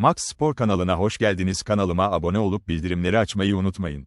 Max Spor kanalına hoş geldiniz. Kanalıma abone olup bildirimleri açmayı unutmayın.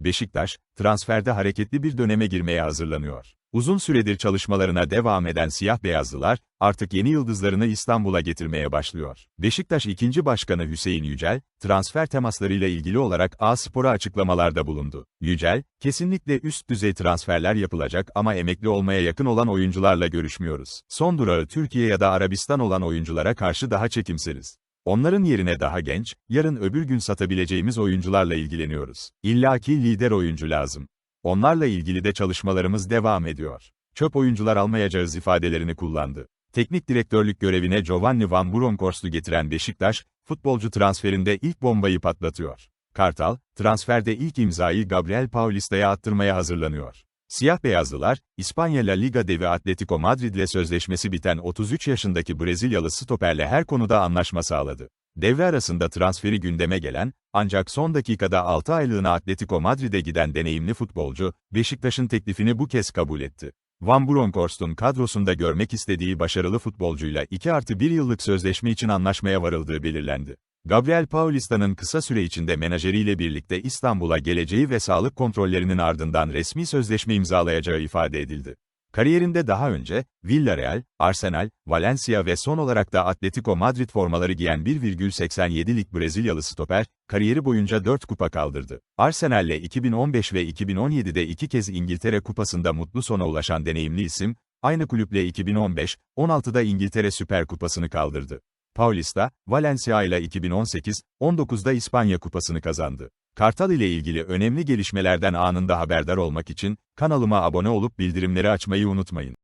Beşiktaş, transferde hareketli bir döneme girmeye hazırlanıyor. Uzun süredir çalışmalarına devam eden siyah beyazlılar, artık yeni yıldızlarını İstanbul'a getirmeye başlıyor. Beşiktaş 2. Başkanı Hüseyin Yücel, transfer temaslarıyla ilgili olarak A-Spor'a açıklamalarda bulundu. Yücel, kesinlikle üst düzey transferler yapılacak ama emekli olmaya yakın olan oyuncularla görüşmüyoruz. Son durağı Türkiye ya da Arabistan olan oyunculara karşı daha çekimseriz. Onların yerine daha genç, yarın öbür gün satabileceğimiz oyuncularla ilgileniyoruz. İllaki lider oyuncu lazım. Onlarla ilgili de çalışmalarımız devam ediyor. Çöp oyuncular almayacağız ifadelerini kullandı. Teknik direktörlük görevine Giovanni Van Bronckhorst'u getiren Beşiktaş, futbolcu transferinde ilk bombayı patlatıyor. Kartal, transferde ilk imzayı Gabriel Paulista'ya attırmaya hazırlanıyor. Siyah beyazlılar, İspanya La Liga devi Atletico Madrid'le sözleşmesi biten 33 yaşındaki Brezilyalı stoperle her konuda anlaşma sağladı. Devre arasında transferi gündeme gelen, ancak son dakikada 6 aylığına Atletico Madrid'e giden deneyimli futbolcu, Beşiktaş'ın teklifini bu kez kabul etti. Van Bronckhorst'un kadrosunda görmek istediği başarılı futbolcuyla 2 artı 1 yıllık sözleşme için anlaşmaya varıldığı belirlendi. Gabriel Paulista'nın kısa süre içinde menajeriyle birlikte İstanbul'a geleceği ve sağlık kontrollerinin ardından resmi sözleşme imzalayacağı ifade edildi. Kariyerinde daha önce, Villarreal, Arsenal, Valencia ve son olarak da Atletico Madrid formaları giyen 1,87'lik Brezilyalı stoper, kariyeri boyunca 4 kupa kaldırdı. Arsenal'le 2015 ve 2017'de iki kez İngiltere Kupası'nda mutlu sona ulaşan deneyimli isim, aynı kulüple 2015, 16'da İngiltere Süper Kupası'nı kaldırdı. Paulista, Valencia ile 2018, 19'da İspanya Kupası'nı kazandı. Kartal ile ilgili önemli gelişmelerden anında haberdar olmak için, kanalıma abone olup bildirimleri açmayı unutmayın.